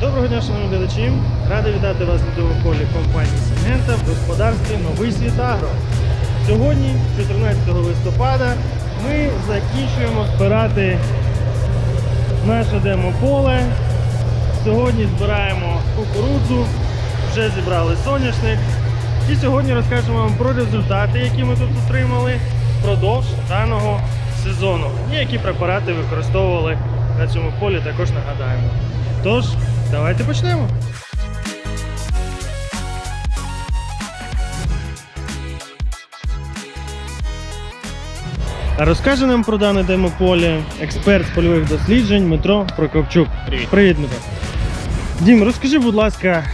Доброго дня, шановні глядачі! Радий вітати вас на цьому полі компанії Сингента в господарстві Новий Світ Агро. Сьогодні, 14 листопада, ми закінчуємо збирати наше демо-поле. Сьогодні збираємо кукурудзу, вже зібрали соняшник. І сьогодні розкажемо вам про результати, які ми тут отримали впродовж даного сезону. І які препарати використовували на цьому полі, також нагадаємо. Тож, давайте почнемо. Розкаже нам про дане демополе експерт з польових досліджень Дмитро Прокопчук. Привіт. Привіт, Дмитро. Дім, розкажи, будь ласка,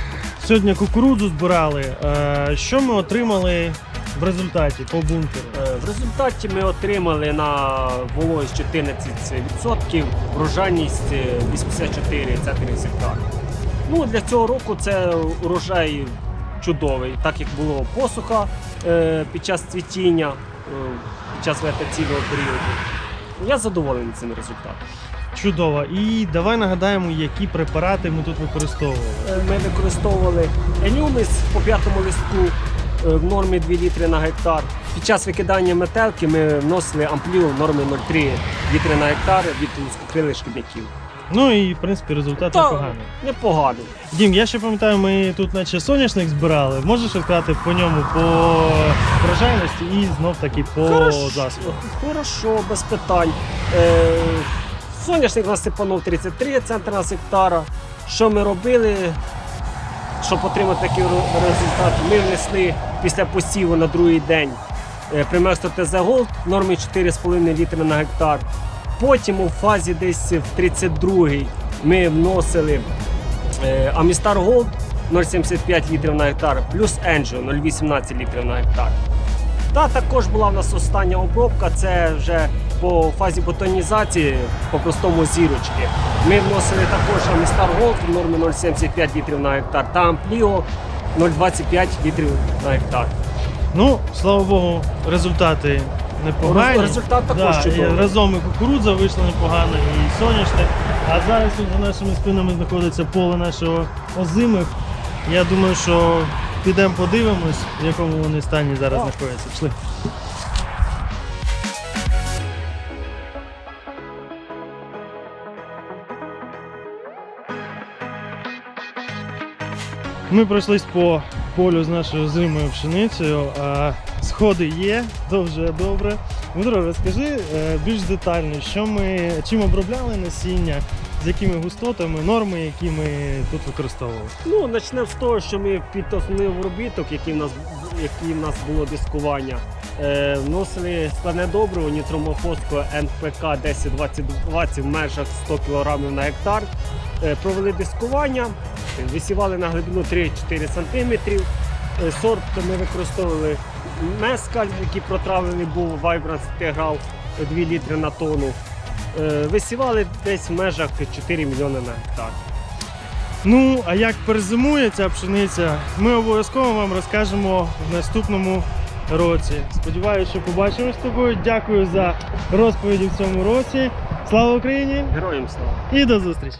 сьогодні кукурудзу збирали. Е, Що ми отримали в результаті по бункеру? Е, В результаті ми отримали на вологість 14%, врожайність е, 84 центнерів з гектара. Ну, для цього року це урожай чудовий, так як було посуха е, під час цвітіння, е, під час вегетаційного періоду. Я задоволений цим результатом. Чудово. І давай нагадаємо, які препарати ми тут використовували. Е, Ми використовували Енюмис по п'ятому листку е, в нормі 2 літри на гектар. Під час викидання метелки ми вносили амплію в нормі 0,3 літри на гектар від узкокрилих шкідників. Ну і в принципі результат Та, непоганий. Непогано. Дім, я ще пам'ятаю, ми тут наче соняшник збирали. Можеш розказати по ньому по врожайності і знов таки по Хорошо, засобу. Хорошо, без питань. Е, соняшник насипанув 33 центри на гектара. Що ми робили? Щоб отримати такий результат, ми внесли після посіву на другий день приместо приместу ТЗ Голд норми нормі 4,5 літри на гектар. Потім у фазі десь в 32-й ми вносили е, Амістар Голд 0,75 літрів на гектар, плюс Енджо 0,18 літрів на гектар. Та також була в нас остання обробка, це вже по фазі бутонізації, по простому зірочки. Ми вносили також Амістар Голд в нормі 0,75 літрів на гектар та Ампліо 0,25 літрів на гектар. Ну, слава Богу, результати непогані. Результат також да, чудовий. Разом і кукурудза вийшла непогано, і соняшник. А зараз тут за нашими спинами знаходиться поле нашого озимих. Я думаю, що підемо подивимось, в якому вони стані зараз знаходяться. Пішли. Ми пройшлись по полю з нашою зимою пшеницею, а сходи є, то вже добре. Дмитро, розкажи е, більш детально, що ми, чим обробляли насіння, з якими густотами, норми, які ми тут використовували. Ну, почнемо з того, що ми під основний обробіток, який в нас, який в нас було дискування, е, вносили складне добриво нітромофоску НПК 1020 в межах 100 кг на гектар. Е, провели дискування, висівали на глибину 3-4 см. Е, сорт ми використовували мескаль, який протравлений був Vibrance Integral 2 літри на тонну. Е, висівали десь в межах 4 мільйони на гектар. Ну, а як перезимує ця пшениця, ми обов'язково вам розкажемо в наступному році. Сподіваюся, що побачимось з тобою. Дякую за розповіді в цьому році. Слава Україні Героям слава! і до зустрічі!